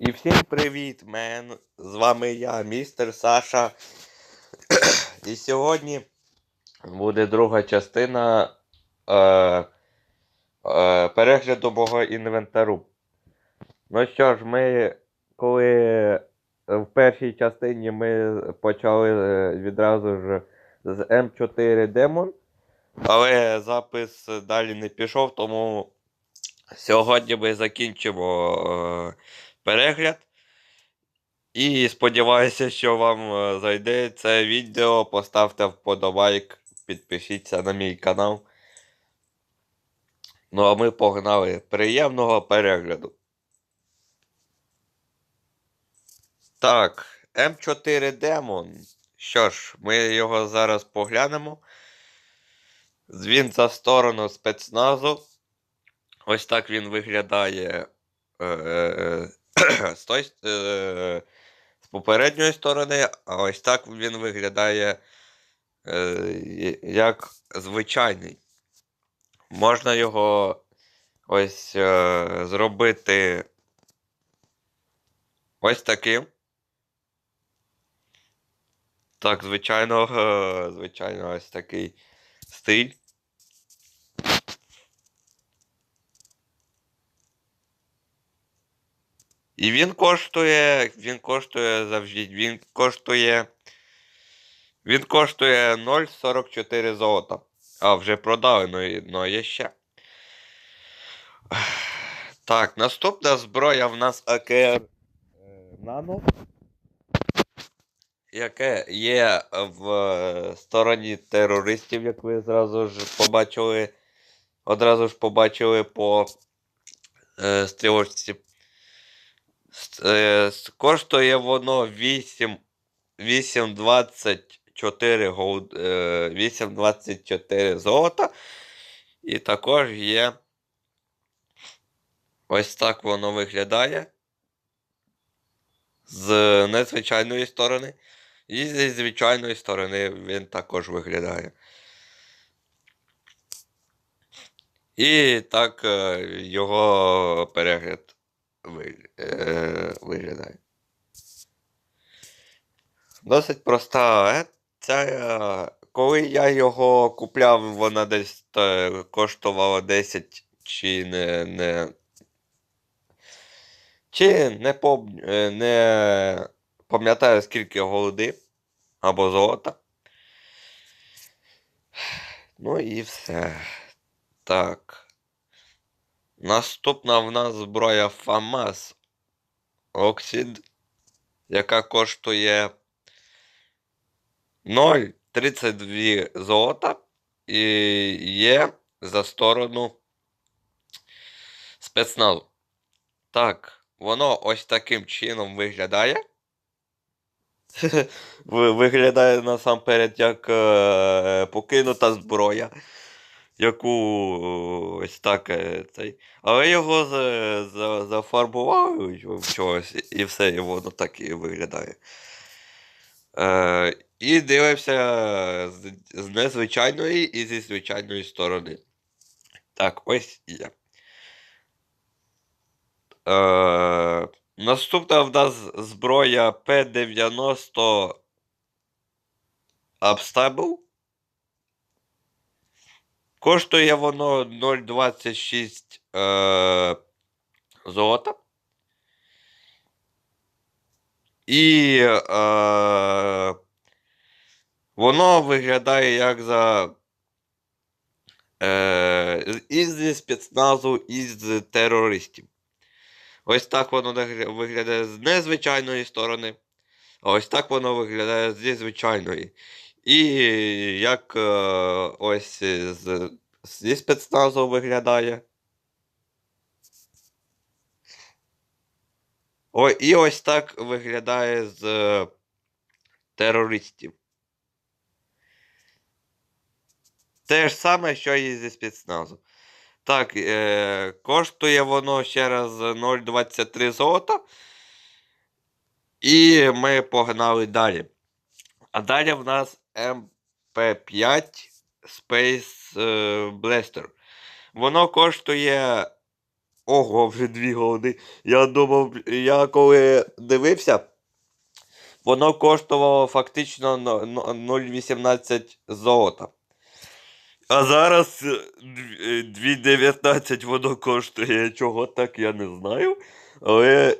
І всім привіт, мен! З вами я, містер Саша. І сьогодні буде друга частина е, е, перегляду мого інвентару. Ну що ж, ми коли в першій частині ми почали е, відразу ж з М4 Демон, але запис далі не пішов, тому сьогодні ми закінчимо. Е, перегляд. І сподіваюся, що вам е, зайде це відео. Поставте вподобайк, підпишіться на мій канал. Ну а ми погнали. Приємного перегляду. Так, М4 Демон. Що ж, ми його зараз поглянемо. Він за сторону спецназу. Ось так він виглядає. Е, з, той, е, з попередньої сторони, а ось так він виглядає е, як звичайний. Можна його ось е, зробити ось таким. Так, звичайно, е, звичайно, ось такий стиль. І він коштує. Він коштує завжди. Він коштує. Він коштує 0,44 золота. А, вже продали, ну, ну є ще. Так, наступна зброя в нас АКР Нано. Яке є в е, стороні терористів, як ви зразу ж побачили. Одразу ж побачили по е, стрілочці е, Коштує воно 8 8,24 е, 8,24 золота. І також є. Ось так воно виглядає. З незвичайної сторони. І зі звичайної сторони він також виглядає. І так е, його перегляд е, виглядає. Досить проста. е, Ця, е, коли я його купляв, вона десь е, коштувала 10 чи не. не чи не, пом... е, не пам'ятаю скільки голди або золота. Ну і все. Так. Наступна в нас зброя ФАМАС Оксид, яка коштує 0,32 золота і є за сторону спецназу. Так, воно ось таким чином виглядає. Виглядає насамперед як е, покинута зброя, яку ось так е, цей. Але його за, за, зафарбували в чогось, і все, і воно так і виглядає. Е, і дивився з, з незвичайної і зі звичайної сторони. Так, ось є. Е, наступна в нас зброя P90 Upstable. Коштує воно 0,26 е, золота. І е, воно виглядає як за. Е, із спецназу, із терористів. Ось так воно виглядає з незвичайної сторони. Ось так воно виглядає зі звичайної. І як е, ось з, зі спецназу виглядає. О, і ось так виглядає з е, терористів. Те ж саме, що і зі спецназу. Так, е, коштує воно ще раз 0,23 золота. І ми погнали далі. А далі в нас MP5 Space е, Blaster. Воно коштує Ого, вже дві години. Я думав, я коли дивився, воно коштувало фактично но- но- 0,18 золота. А зараз е, дв- е, 2,19 воно коштує. Чого так, я не знаю. Але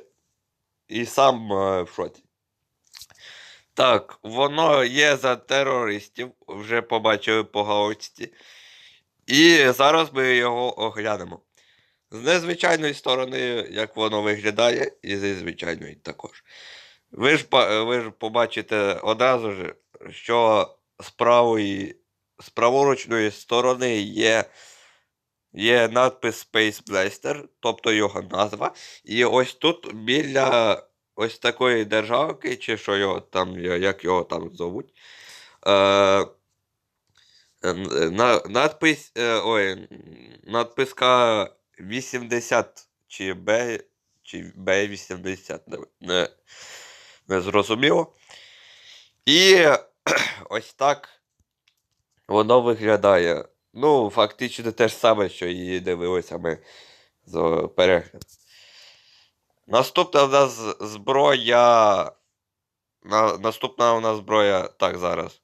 і сам е, в шоці. Так, воно є за терористів, вже побачили по галочці. І зараз ми його оглянемо. З незвичайної сторони, як воно виглядає, і зі звичайної також. Ви ж, ви ж побачите одразу ж, що з правої, з праворучної сторони є, є надпис Space Blaster, тобто його назва. І ось тут біля ось такої державки, чи що його там, як його там зовуть. Е, На, надпись, е, ой, надписка 80 чи Б, чи Б80, не, не, не зрозуміло. І ось так воно виглядає. Ну, фактично те ж саме, що і дивилися ми з перегляду. Наступна в нас зброя. На, наступна у нас зброя. Так, зараз.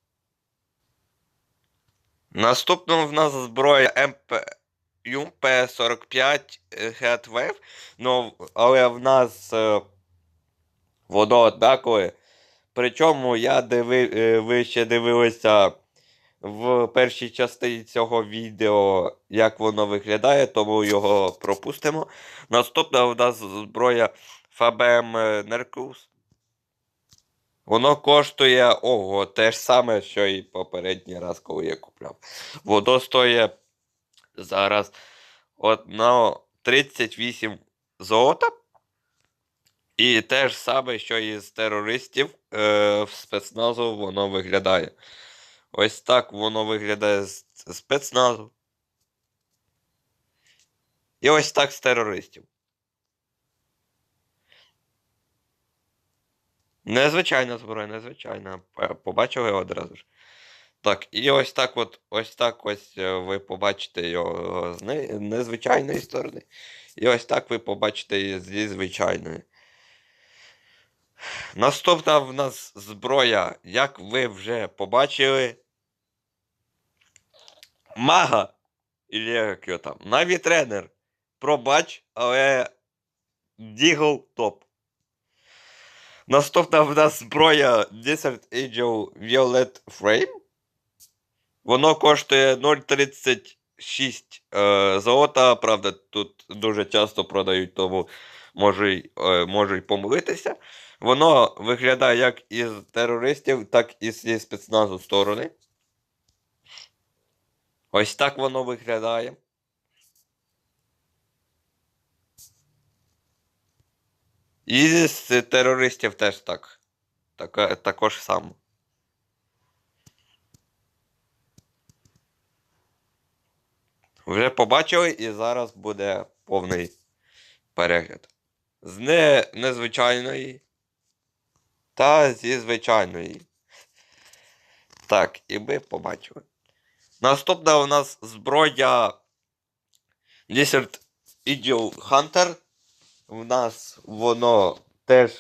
Наступна в нас зброя МП ЮМП-45 Headwave, ну, але в нас е, воно однакове. Причому я диви, е, ви ще дивилися в першій частині цього відео, як воно виглядає, тому його пропустимо. Наступна у нас зброя FABM Nercus. Воно коштує ого, те ж саме, що і попередній раз, коли я купляв. Воно стоїть зараз от на 38 золота. І те ж саме, що і з терористів е, в спецназу воно виглядає. Ось так воно виглядає з спецназу. І ось так з терористів. Незвичайна зброя, незвичайна. Побачили одразу ж. Так, і ось так от, ось так ось е, ви побачите його з не- незвичайної сторони. І ось так ви побачите зі звичайної. Наступна в нас зброя, як ви вже побачили. Мага. Ілі як його там. Наві тренер. Пробач, але Дігл топ. Наступна в нас зброя Desert Eagle Violet Frame. Воно коштує 0,36 е, золота. Правда, тут дуже часто продають, тому е, можу й помилитися. Воно виглядає як із терористів, так і зі спецназу сторони. Ось так воно виглядає. І з терористів теж так. Така, також само. Вже побачили, і зараз буде повний перегляд. З не, незвичайної та зі звичайної. Так, і ми побачили. Наступна у нас зброя Lizard Eagle Hunter. У нас воно теж,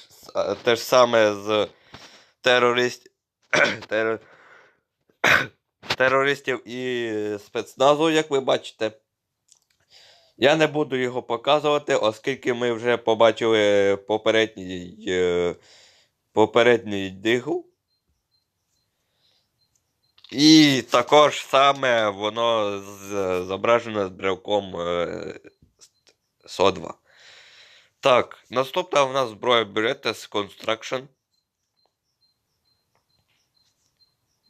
теж саме з терорист... терор... терористів і спецназу, як ви бачите. Я не буду його показувати, оскільки ми вже побачили попередній, е, попередній дигл. І також саме воно зображено з брелком е, СО2. Так, наступна у нас зброя Berettes Construction.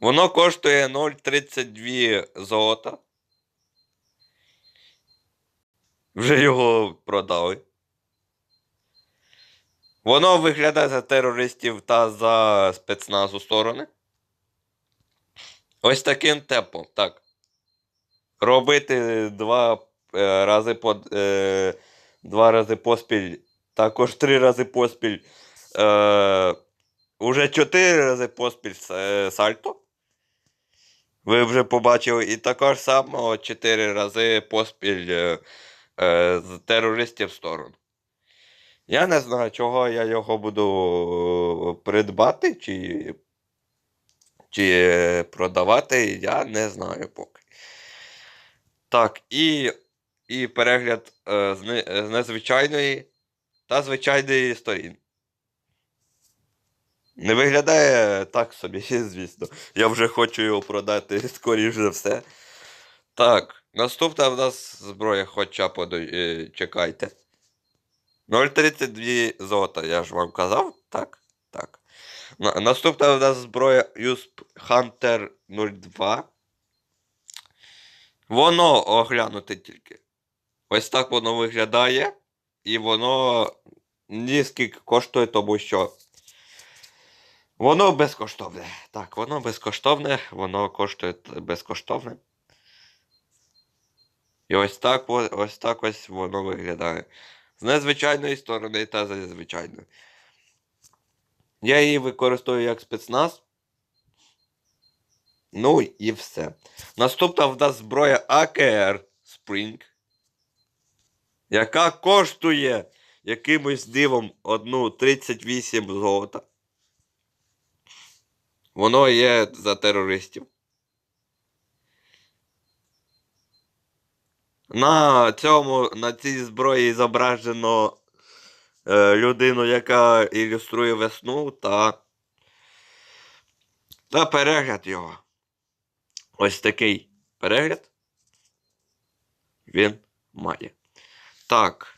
Воно коштує 0,32 золота. Вже його продали. Воно виглядає за терористів та за спецназу сторони. Ось таким темпом, так. Робити два е, рази по, е, два рази поспіль, також три рази поспіль. Е, уже чотири рази поспіль е, сальто. Ви вже побачили. І також само чотири рази поспіль е, е, з терористів в сторону. Я не знаю, чого я його буду е, придбати чи, чи е, продавати, я не знаю поки. Так, і, і перегляд е, з, з незвичайної та звичайної сторін. Не виглядає так собі, звісно. Я вже хочу його продати скоріш за все. Так, наступна в нас зброя, хоча подо... е, чекайте. 0,32 золота, я ж вам казав, так? Так. На- Наступна в нас зброя USP Hunter 02. Воно оглянути тільки. Ось так воно виглядає. І воно ні скільки коштує, тому що. Воно безкоштовне. Так, воно безкоштовне, воно коштує безкоштовне. І ось так, ось так ось воно виглядає. З незвичайної сторони та з. Я її використовую як спецназ. Ну і все. Наступна в нас зброя AKR Spring. Яка коштує якимось дивом одну 38 золота. Воно є за терористів. На цьому, на цій зброї зображено людину, яка ілюструє весну та, та перегляд його. Ось такий перегляд він має. Так.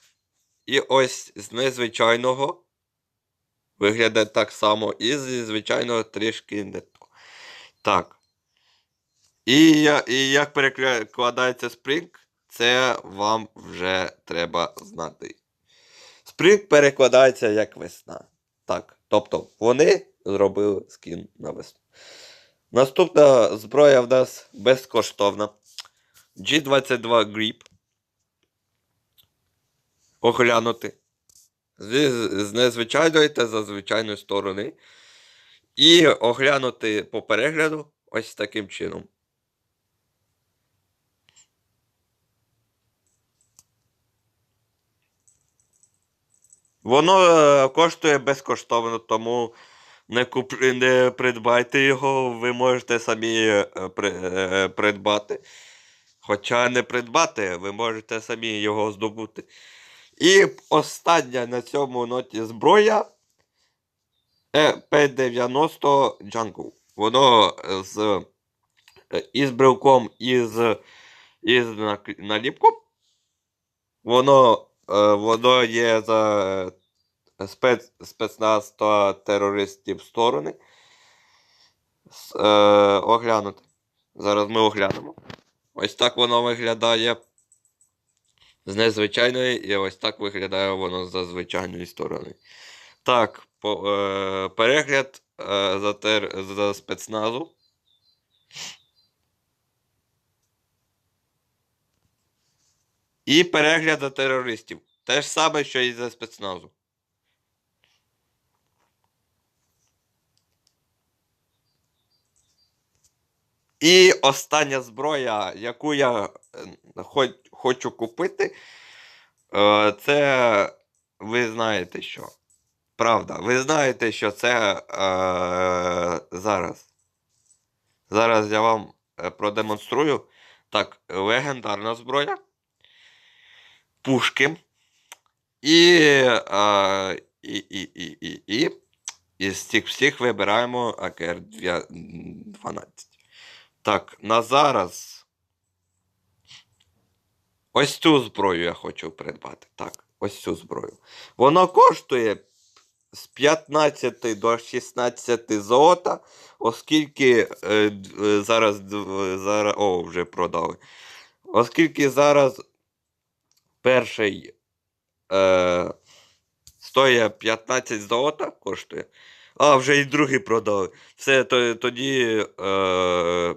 І ось з незвичайного виглядає так само, і зі звичайного трішки не то. Так. І, і як перекладається Spring, це вам вже треба знати. Spring перекладається як весна. Так. Тобто вони зробили скін на весну. Наступна зброя в нас безкоштовна. G22 Grip. Оглянути. З, з незвичайної та зазвичайної сторони. І оглянути по перегляду ось таким чином. Воно е, коштує безкоштовно, тому не, куп... не придбайте його, ви можете самі е, е, придбати. Хоча не придбати, ви можете самі його здобути. І остання на цьому ноті зброя е, P90 Jungle. Воно з із брелком, із, із наліпком. Воно, воно є за е, спец, спецназ та терористів сторони. С- Е, оглянути. Зараз ми оглянемо. Ось так воно виглядає з незвичайної, і ось так виглядає воно з звичайної сторони. Так, по, е, перегляд е, за, тер, за спецназу. І перегляд за терористів. Те ж саме, що і за спецназу. І остання зброя, яку я е, хоч, хочу купити, е, це ви знаєте що. Правда, ви знаєте, що це е, зараз. Зараз я вам е, продемонструю. Так, легендарна зброя. Пушки. І, е, і, і, і, і, і із цих всіх вибираємо АКР 12. Так, на зараз. Ось цю зброю я хочу придбати. Так, ось цю зброю. Воно коштує з 15 до 16 золота, оскільки е, е, зараз, зараз. О, вже продали. Оскільки зараз перший е, стоїть 15 золота коштує. А, вже і другий продали. Все, то, тоді, е, е,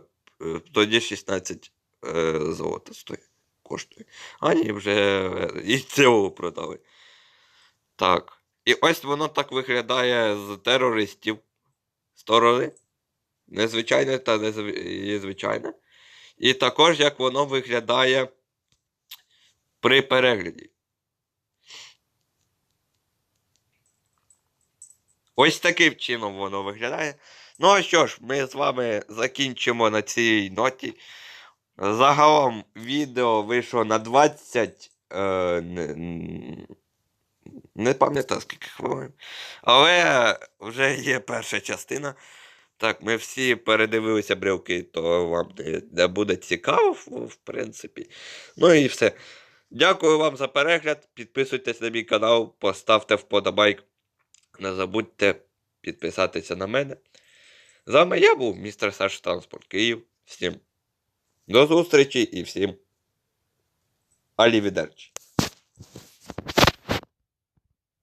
тоді 16 е, золота стоїть. Коштує. А ні, вже е, і цього продали. Так. І ось воно так виглядає з терористів сторони. Незвичайне та незв- і звичайне. І також як воно виглядає при перегляді. Ось таким чином воно виглядає. Ну а що ж, ми з вами закінчимо на цій ноті. Загалом відео вийшло на 20. Е, не, не пам'ятаю скільки хвилин. Але вже є перша частина. Так, ми всі передивилися брілки, то вам не, не буде цікаво, в, принципі. Ну і все. Дякую вам за перегляд. Підписуйтесь на мій канал, поставте вподобайк. Не забудьте підписатися на мене. З вами я був містер Саш Транспорт Київ. Всім до зустрічі і всім алівідерчі.